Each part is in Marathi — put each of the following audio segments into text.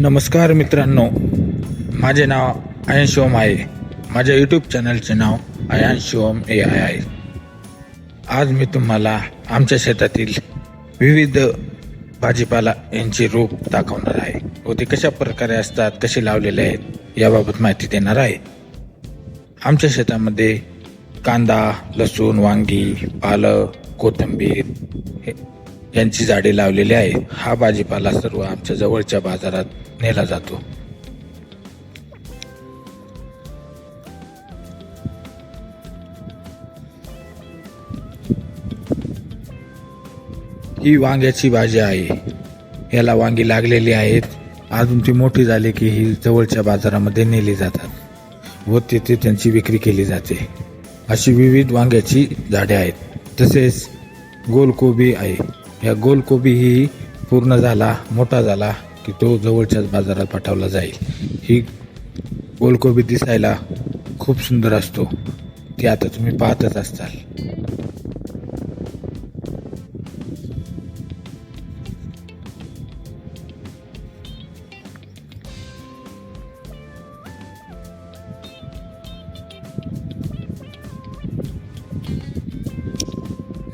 नमस्कार मित्रांनो. माझे नाव आयन शिवम आहे. माझ्या यूट्यूब चॅनलचे नाव आयन शिवम ए आय आहे. आज मी तुम्हाला आमच्या शेतातील विविध भाजीपाला यांची रोप दाखवणार आहे. व ते कशा प्रकारे असतात कसे लावलेले आहेत याबाबत माहिती देणार आहे. आमच्या शेतामध्ये कांदा लसूण वांगी पालक कोथिंबीर हे यांची झाडे लावलेली आहे. हा भाजीपाला सर्व आमच्या जवळच्या बाजारात नेला जातो. ही वांग्याची भाजी आहे. याला वांगी लागलेली आहेत. अजून ती मोठी झाली की ही जवळच्या बाजारामध्ये नेली जातात व तिथे त्यांची विक्री केली जाते. अशी विविध वांग्याची झाडे आहेत. तसेच गोलकोबी आहे. या गोलकोबी ही पूर्ण झाला मोठा झाला की तो जवळच्याच बाजारात पाठवला जाईल. ही गोलकोबी दिसायला खूप सुंदर असतो. ती आता तुम्ही पाहतच असताल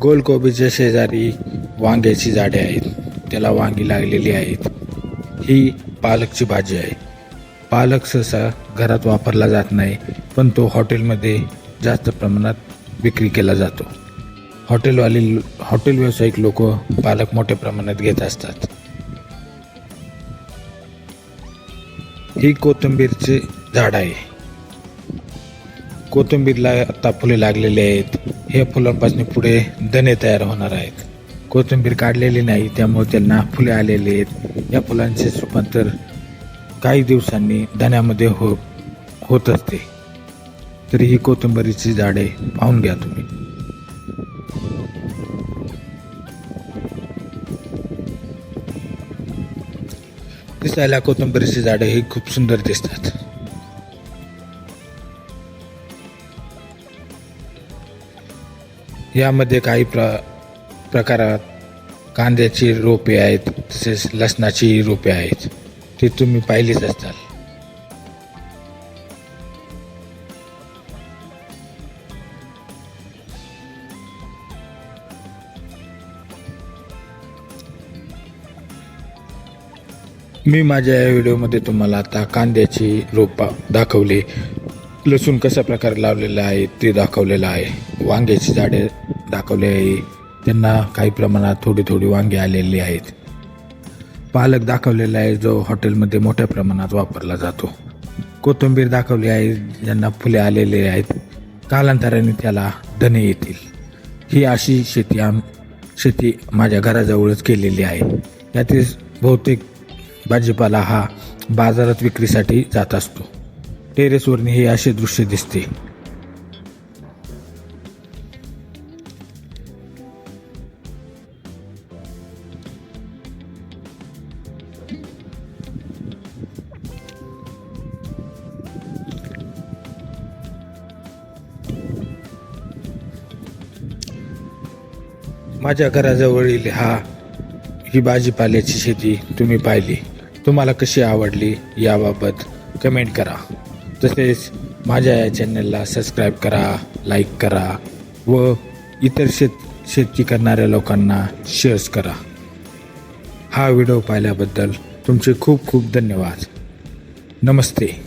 गोलकोबीच्या शेजारी वांग्याची झाडे आहेत. त्याला वांगी लागलेली आहेत. ही पालकची भाजी आहे. पालक सहसा घरात वापरला जात नाही पण तो हॉटेलमध्ये जास्त प्रमाणात विक्री केला जातो. हॉटेलवाले हॉटेल व्यावसायिक लोक पालक मोठ्या प्रमाणात घेत असतात. ही कोथिंबीरचे झाड आहे. कोथिंबीरला आता फुले लागलेली आहेत. हे फुलांपासून पुढे दणे तयार होणार आहेत. कोथिंबीर काढलेली नाही त्यामुळे त्यांना फुले आलेले आहेत. या फुलांचे रूपांतर काही दिवसांनी धण्यामध्ये हो होत असते. तरी ही कोथिंबरीची झाडे पाहून घ्या तुम्ही. दिसायला कोथिंबरीची झाडे ही खूप सुंदर दिसतात. यामध्ये काही प्र प्रकारात कांद्याची रोपे आहेत तसेच लसणाची रोपे आहेत. ती तुम्ही पाहिलीच असताल मी माझ्या या व्हिडिओमध्ये तुम्हाला आता कांद्याची रोपा दाखवली. लसूण कशा प्रकारे लावलेलं आहे ते दाखवलेलं आहे. वांग्याची झाडे दाखवले आहे. त्यांना काही प्रमाणात थोडी थोडी वांगे आलेली आहेत. पालक दाखवलेला आहे जो हॉटेलमध्ये मोठ्या प्रमाणात वापरला जातो. कोथिंबीर दाखवली आहे ज्यांना फुले आलेले आहेत. कालांतराने त्याला धने येतील. ही अशी शेती आम शेती माझ्या घराजवळच केलेली आहे. यातील बहुतेक भाजीपाला हा बाजारात विक्रीसाठी जात असतो. टेरेसवरनी हे असे दृश्य दिसते. माझ्या घराजवळील हा ही भाजीपाल्याची शेती तुम्ही पाहिली. तुम्हाला कशी आवडली याबाबत कमेंट करा. तसेच माझ्या या चॅनलला सबस्क्राईब करा लाईक करा व इतर शेत शेती करणाऱ्या लोकांना शेअर्स करा. हा व्हिडिओ पाहिल्याबद्दल तुमचे खूप खूप धन्यवाद. नमस्ते.